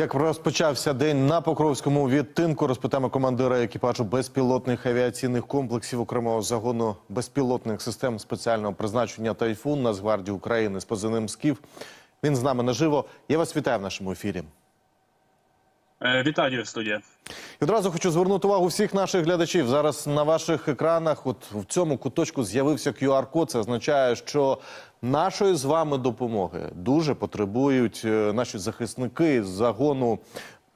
Як розпочався день на Покровському відтинку, розпитаємо командира екіпажу безпілотних авіаційних комплексів окремого загону безпілотних систем спеціального призначення Тайфун Нацгвардії України з позивним СКІФ. Він з нами наживо. Я вас вітаю в нашому ефірі. Е, Вітаю, студія. І одразу хочу звернути увагу всіх наших глядачів. Зараз на ваших екранах, от в цьому куточку, з'явився QR-код. Це означає, що нашої з вами допомоги дуже потребують е, наші захисники з загону.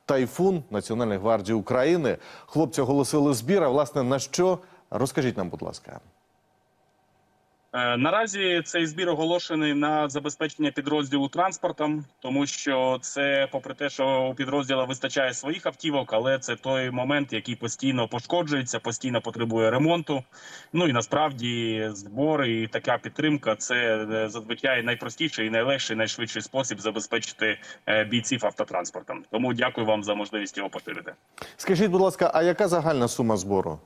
Тайфун Національної гвардії України. Хлопці оголосили збір. А власне на що? Розкажіть нам, будь ласка. Е, Наразі цей збір оголошений на забезпечення підрозділу транспортом, тому що це, попри те, що у підрозділа вистачає своїх автівок, але це той момент, який постійно пошкоджується, постійно потребує ремонту. Ну і насправді збори і така підтримка це е, зазвичай найпростіший, і найлегший, найшвидший спосіб забезпечити е, бійців автотранспортом. Тому дякую вам за можливість його поширити. Скажіть, будь ласка, а яка загальна сума збору?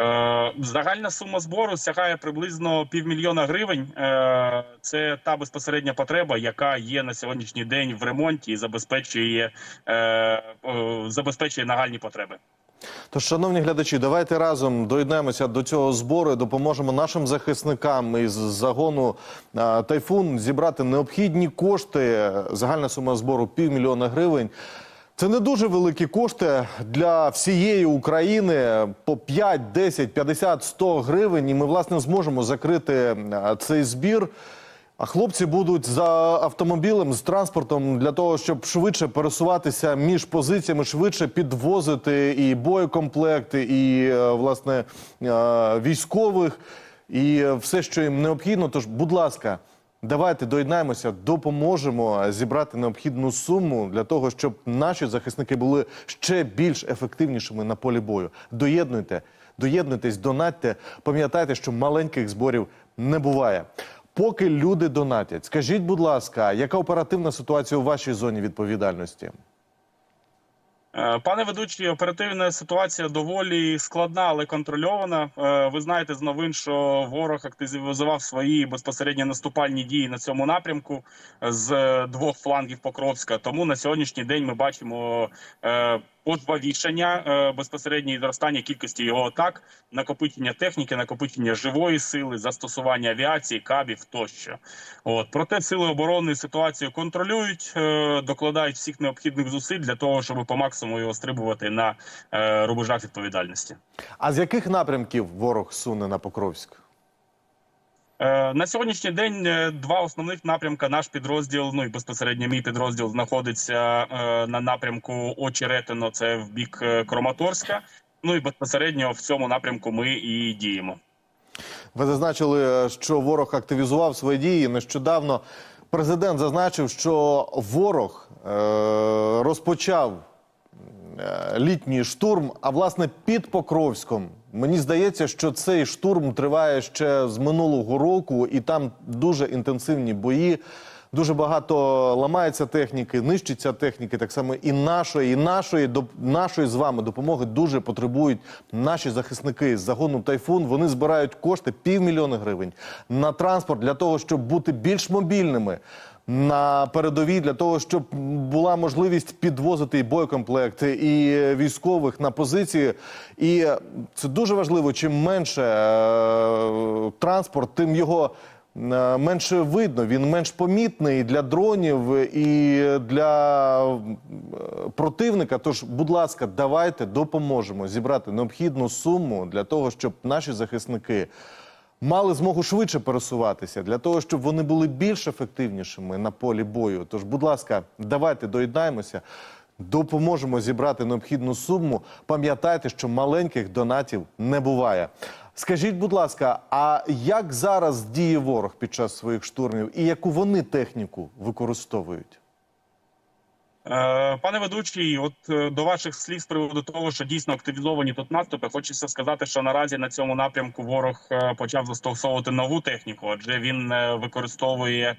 Е, Загальна сума збору сягає приблизно півмільйона гривень. Е, Це та безпосередня потреба, яка є на сьогоднішній день в ремонті і забезпечує, е, забезпечує нагальні потреби. Тож, шановні глядачі, давайте разом доєднаємося до цього збору, і допоможемо нашим захисникам із загону Тайфун зібрати необхідні кошти. Загальна сума збору півмільйона гривень. Це не дуже великі кошти для всієї України по 5, 10, 50, 100 гривень. І ми власне зможемо закрити цей збір. А хлопці будуть за автомобілем з транспортом для того, щоб швидше пересуватися між позиціями, швидше підвозити і боєкомплекти, і е, власне е, військових, і все, що їм необхідно. Тож, будь ласка, давайте доєднаємося, допоможемо зібрати необхідну суму для того, щоб наші захисники були ще більш ефективнішими на полі бою. Доєднуйте, доєднуйтесь, донатьте. Пам'ятайте, що маленьких зборів не буває. Поки люди донатять, скажіть, будь ласка, яка оперативна ситуація у вашій зоні відповідальності? Е, Пане ведучий, оперативна ситуація доволі складна, але контрольована. Е, Ви знаєте з новин, що ворог активізував свої безпосередньо наступальні дії на цьому напрямку з двох флангів Покровська. Тому на сьогоднішній день ми бачимо пожвавішання е, безпосередньо і зростання кількості його атак, накопичення техніки, накопичення живої сили, застосування авіації, кабів тощо. От проте сили оборони ситуацію контролюють, е, докладають всіх необхідних зусиль для того, щоб по максимуму його стрибувати на е, рубежах відповідальності. А з яких напрямків ворог суне на Покровськ? Е, На сьогоднішній день е, два основних напрямка. Наш підрозділ, ну і безпосередньо мій підрозділ знаходиться е, на напрямку Очеретино, це в бік Краматорська. Ну і безпосередньо в цьому напрямку ми і діємо. Ви зазначили, що ворог активізував свої дії. Нещодавно президент зазначив, що ворог розпочав літній штурм, а власне під Покровськом. Мені здається, що цей штурм триває ще з минулого року, і там дуже інтенсивні бої. Дуже багато ламається техніки, нищиться техніки, так само і нашої, і нашої доп- нашої з вами допомоги дуже потребують наші захисники з загону Тайфун. Вони збирають кошти півмільйона гривень на транспорт для того, щоб бути більш мобільними на передовій, для того, щоб була можливість підвозити і боєкомплекти, і військових на позиції. І це дуже важливо. Чим менше е, транспорт, тим його. Е, менше видно, він менш помітний для дронів і для е, противника. Тож, будь ласка, давайте допоможемо зібрати необхідну суму для того, щоб наші захисники мали змогу швидше пересуватися, для того, щоб вони були більш ефективнішими на полі бою. Тож, будь ласка, давайте доєднаємося. Допоможемо зібрати необхідну суму. Пам'ятайте, що маленьких донатів не буває. Скажіть, будь ласка, а як зараз діє ворог під час своїх штурмів і яку вони техніку використовують? Е, Пане ведучий, от е, до ваших слів з приводу того, що дійсно активізовані тут наступи, хочеться сказати, що наразі на цьому напрямку ворог е, почав застосовувати нову техніку, адже він використовує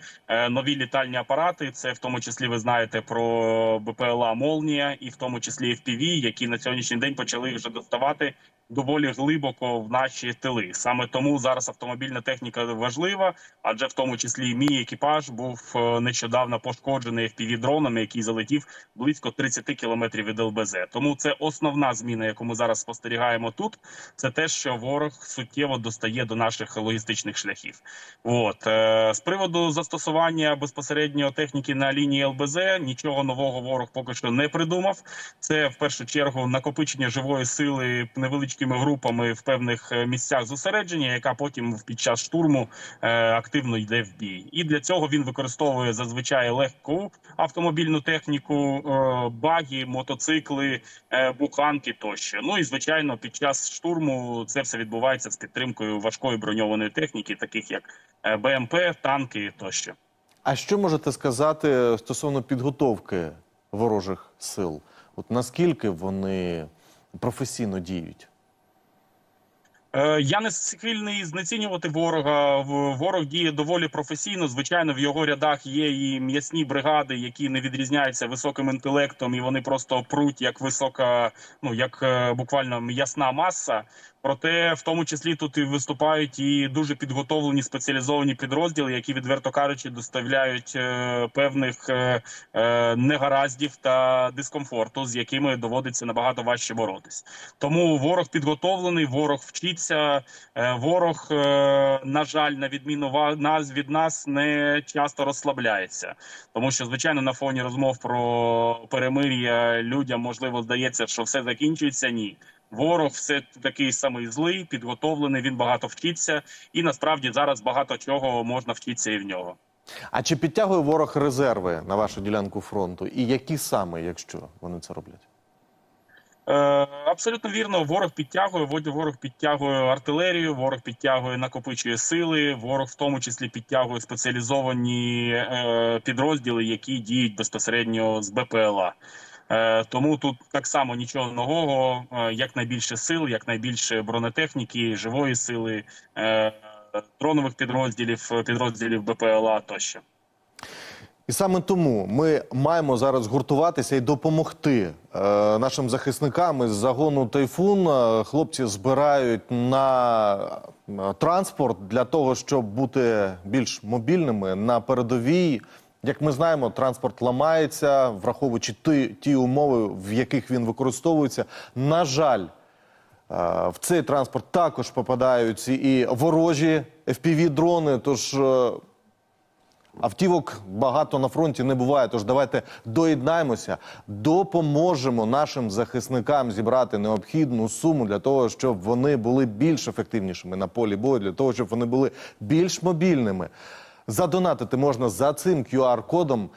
нові літальні апарати. Це в тому числі ви знаєте про БПЛА Молнія, і в тому числі FPV, які на сьогоднішній день почали вже доставати доволі глибоко в наші тили. Саме тому зараз автомобільна техніка важлива, адже в тому числі мій екіпаж був нещодавно пошкоджений fpv дроном, який залетів близько 30 кілометрів від ЛБЗ. Тому це основна зміна, яку ми зараз спостерігаємо тут. Це те, що ворог суттєво достає до наших логістичних шляхів. От е, з приводу застосування безпосередньо техніки на лінії ЛБЗ, нічого нового ворог поки що не придумав. Це в першу чергу накопичення живої сили невеличкими групами в певних е, місцях зосередження, яка потім під час штурму е, активно йде в бій. І для цього він використовує зазвичай легку автомобільну техніку, е, баги, мотоцикли, е, буханки тощо. Ну і звичайно, під час штурму це все відбувається з підтримкою важкої броньованої техніки, таких як е, БМП, танки тощо. А що можете сказати стосовно підготовки ворожих сил? От наскільки вони професійно діють? Е, Я не схильний знецінювати ворога. Ворог діє доволі професійно. Звичайно, в його рядах є і м'ясні бригади, які не відрізняються високим інтелектом, і вони просто пруть як висока, ну як е, буквально м'ясна маса. Проте, в тому числі, тут і виступають і дуже підготовлені спеціалізовані підрозділи, які відверто кажучи, доставляють е, певних е, е, негараздів та дискомфорту, з якими доводиться набагато важче боротись. Тому ворог підготовлений, ворог вчиться. Ворог, на жаль, на відміну нас від нас не часто розслабляється, тому що звичайно на фоні розмов про перемир'я людям можливо здається, що все закінчується. Ні. Ворог все такий самий злий, підготовлений. Він багато вчиться, і насправді зараз багато чого можна вчитися і в нього. А чи підтягує ворог резерви на вашу ділянку фронту? І які саме, якщо вони це роблять? Е, абсолютно вірно. Ворог підтягує, вод- ворог підтягує артилерію, ворог підтягує, накопичує сили. Ворог в тому числі підтягує спеціалізовані е, підрозділи, які діють безпосередньо з БПЛА. Е, тому тут так само нічого нового. Е, якнайбільше сил, якнайбільше бронетехніки, живої сили, е, дронових підрозділів, підрозділів БПЛА тощо. І саме тому ми маємо зараз гуртуватися і допомогти е, нашим захисникам із загону тайфун. Хлопці збирають на транспорт для того, щоб бути більш мобільними на передовій. Як ми знаємо, транспорт ламається, враховуючи ті, ті умови, в яких він використовується. На жаль, е, в цей транспорт також попадають і ворожі FPV-дрони. Тож е, Автівок багато на фронті не буває. Тож давайте доєднаємося, допоможемо нашим захисникам зібрати необхідну суму для того, щоб вони були більш ефективнішими на полі бою, для того, щоб вони були більш мобільними. Задонатити можна за цим QR-кодом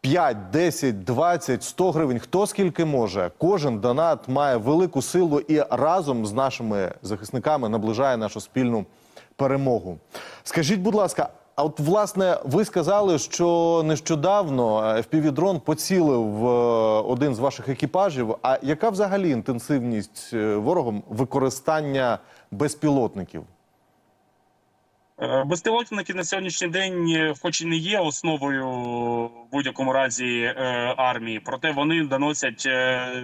5, 10, 20, 100 гривень. Хто скільки може. Кожен донат має велику силу і разом з нашими захисниками наближає нашу спільну перемогу. Скажіть, будь ласка. А от власне ви сказали, що нещодавно FPV-дрон поцілив е, один з ваших екіпажів. А яка взагалі інтенсивність е, ворогом використання безпілотників? Е, Безпілотники на сьогоднішній день, е, хоч і не є основою в будь-якому разі е, армії, проте вони доносять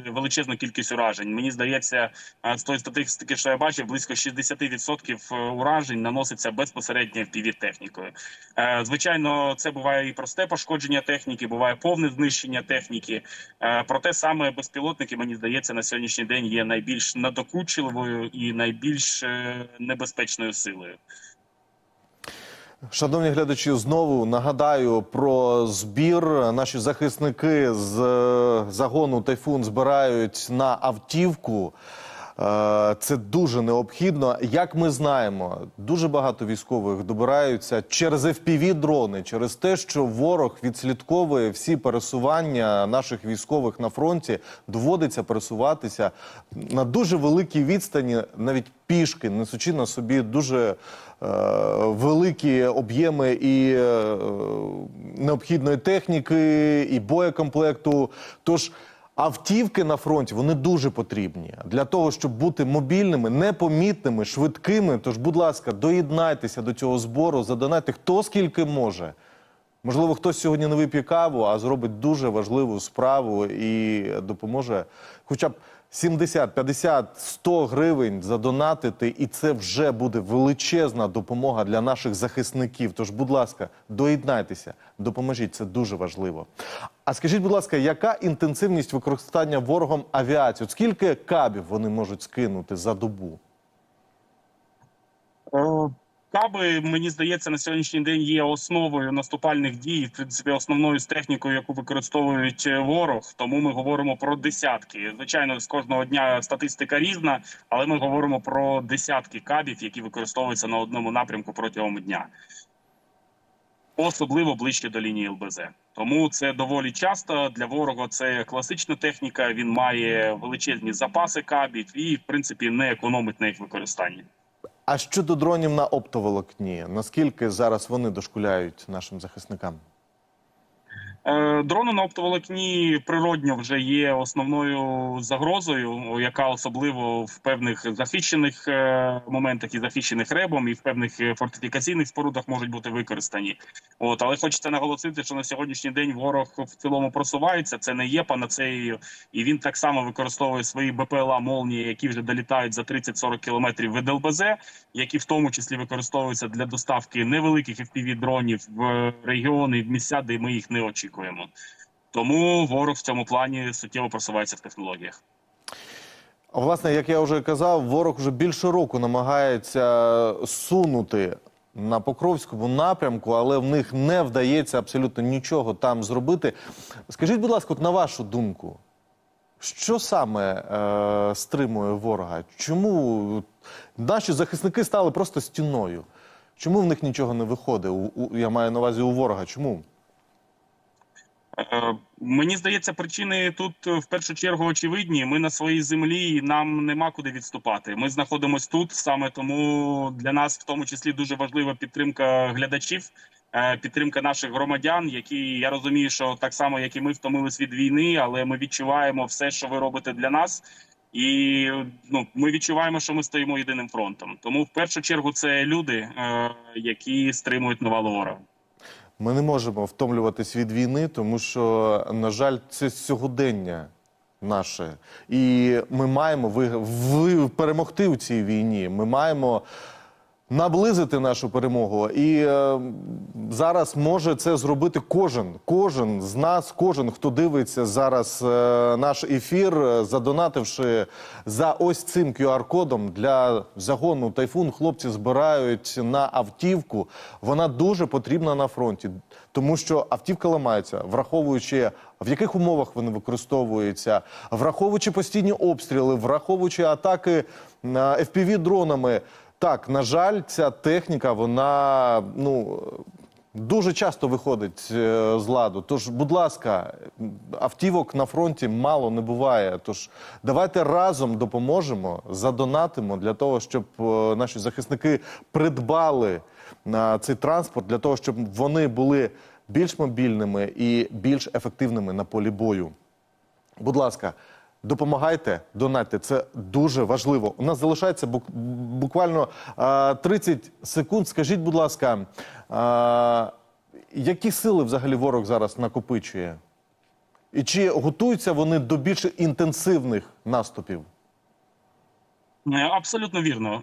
величезну кількість уражень. Мені здається, з тої статистики, що я бачив, близько 60% уражень наноситься безпосередньо в технікою. Е, Звичайно, це буває і просте пошкодження техніки, буває повне знищення техніки. Проте саме безпілотники, мені здається, на сьогоднішній день є найбільш надокучливою і найбільш небезпечною силою. Шановні глядачі, знову нагадаю про збір. Наші захисники з е, загону Тайфун збирають на автівку. Е, Це дуже необхідно. Як ми знаємо, дуже багато військових добираються через fpv дрони через те, що ворог відслідковує всі пересування наших військових на фронті, доводиться пересуватися на дуже великій відстані, навіть пішки, несучи на собі дуже е, великі об'єми і е, необхідної техніки, і боєкомплекту. Тож Автівки на фронті вони дуже потрібні для того, щоб бути мобільними, непомітними, швидкими. Тож, будь ласка, доєднайтеся до цього збору, задонайте хто скільки може. Можливо, хтось сьогодні не вип'є каву, а зробить дуже важливу справу і допоможе хоча б 70, 50, 100 гривень задонатити, і це вже буде величезна допомога для наших захисників. Тож, будь ласка, доєднайтеся, допоможіть, це дуже важливо. А скажіть, будь ласка, яка інтенсивність використання ворогом авіації? От скільки кабів вони можуть скинути за добу? Каби, мені здається, на сьогоднішній день є основою наступальних дій, в принципі, основною з технікою, яку використовують е, ворог. Тому ми говоримо про десятки. Звичайно, з кожного дня статистика різна, але ми говоримо про десятки кабів, які використовуються на одному напрямку протягом дня. Особливо ближче до лінії ЛБЗ. Тому це доволі часто для ворога. Це класична техніка. Він має величезні запаси кабів і, в принципі, не економить на їх використанні. А щодо дронів на оптоволокні, наскільки зараз вони дошкуляють нашим захисникам? Е, Дрони на оптоволокні природньо вже є основною загрозою, яка особливо в певних захищених е, моментах і захищених ребом, і в певних е, фортифікаційних спорудах можуть бути використані. От але хочеться наголосити, що на сьогоднішній день ворог в цілому просувається. Це не є панацеєю, і він так само використовує свої БПЛА молнії, які вже долітають за 30-40 кілометрів від ЛБЗ, які в тому числі використовуються для доставки невеликих fpv дронів в регіони, в місця, де ми їх не очікуємо. Тому ворог в цьому плані суттєво просувається в технологіях. Власне, як я вже казав, ворог вже більше року намагається сунути на Покровському напрямку, але в них не вдається абсолютно нічого там зробити. Скажіть, будь ласка, от на вашу думку, що саме е, стримує ворога? Чому наші захисники стали просто стіною? Чому в них нічого не виходить? У, у, я маю на увазі у ворога. Чому? Е, Мені здається, причини тут е, в першу чергу очевидні. Ми на своїй землі, і нам нема куди відступати. Ми знаходимося тут саме тому для нас, в тому числі, дуже важлива підтримка глядачів, е, підтримка наших громадян, які я розумію, що так само, як і ми втомились від війни, але ми відчуваємо все, що ви робите для нас. І ну, ми відчуваємо, що ми стоїмо єдиним фронтом. Тому в першу чергу це люди, які стримують навалу ворога. Ми не можемо втомлюватись від війни, тому що, на жаль, це сьогодення наше. І ми маємо ви, ви, перемогти у цій війні. Ми маємо наблизити нашу перемогу. І е, зараз може це зробити кожен, кожен з нас, кожен, хто дивиться зараз е, наш ефір, е, задонативши за ось цим QR-кодом для загону тайфун. Хлопці збирають на автівку. Вона дуже потрібна на фронті, тому що автівка ламається, враховуючи в яких умовах вони використовуються, враховуючи постійні обстріли, враховуючи атаки fpv дронами. Так, на жаль, ця техніка, вона ну дуже часто виходить е, з ладу. Тож, будь ласка, автівок на фронті мало не буває. Тож давайте разом допоможемо, задонатимо для того, щоб е, наші захисники придбали на цей транспорт, для того, щоб вони були більш мобільними і більш ефективними на полі бою. Будь ласка, допомагайте, донатьте. Це дуже важливо. У нас залишається буквально а, 30 секунд. Скажіть, будь ласка, які сили взагалі ворог зараз накопичує? І чи готуються вони до більш інтенсивних наступів? Е, Абсолютно вірно.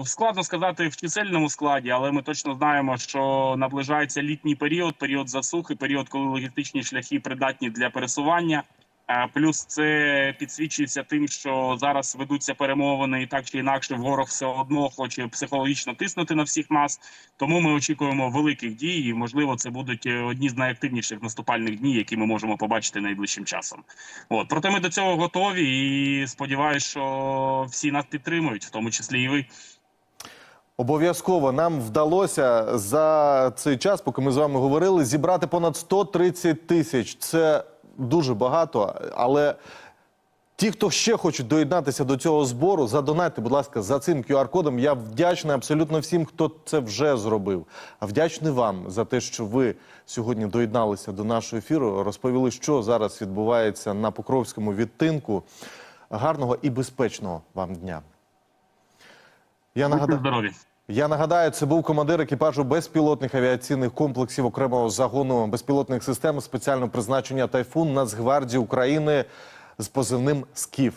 Е, Складно сказати в чисельному складі, але ми точно знаємо, що наближається літній період, період засухи, період, коли логістичні шляхи придатні для пересування. Е, Плюс це підсвічується тим, що зараз ведуться перемовини, і так чи інакше ворог все одно хоче психологічно тиснути на всіх нас. Тому ми очікуємо великих дій. і, Можливо, це будуть е, одні з найактивніших наступальних днів, які ми можемо побачити найближчим часом. От проте ми до цього готові і сподіваюся, що всі нас підтримують, в тому числі і ви. Обов'язково нам вдалося за цей час, поки ми з вами говорили, зібрати понад 130 тисяч. Це дуже багато, але ті, хто ще хочуть доєднатися до цього збору, задонайте, будь ласка, за цим QR-кодом. Я вдячний абсолютно всім, хто це вже зробив. А вдячний вам за те, що ви сьогодні доєдналися до нашого ефіру, розповіли, що зараз відбувається на Покровському відтинку. Гарного і безпечного вам дня. Я нагадаю. Я нагадаю, це був командир екіпажу безпілотних авіаційних комплексів окремого загону безпілотних систем спеціального призначення Тайфун Нацгвардії України з позивним СКІФ.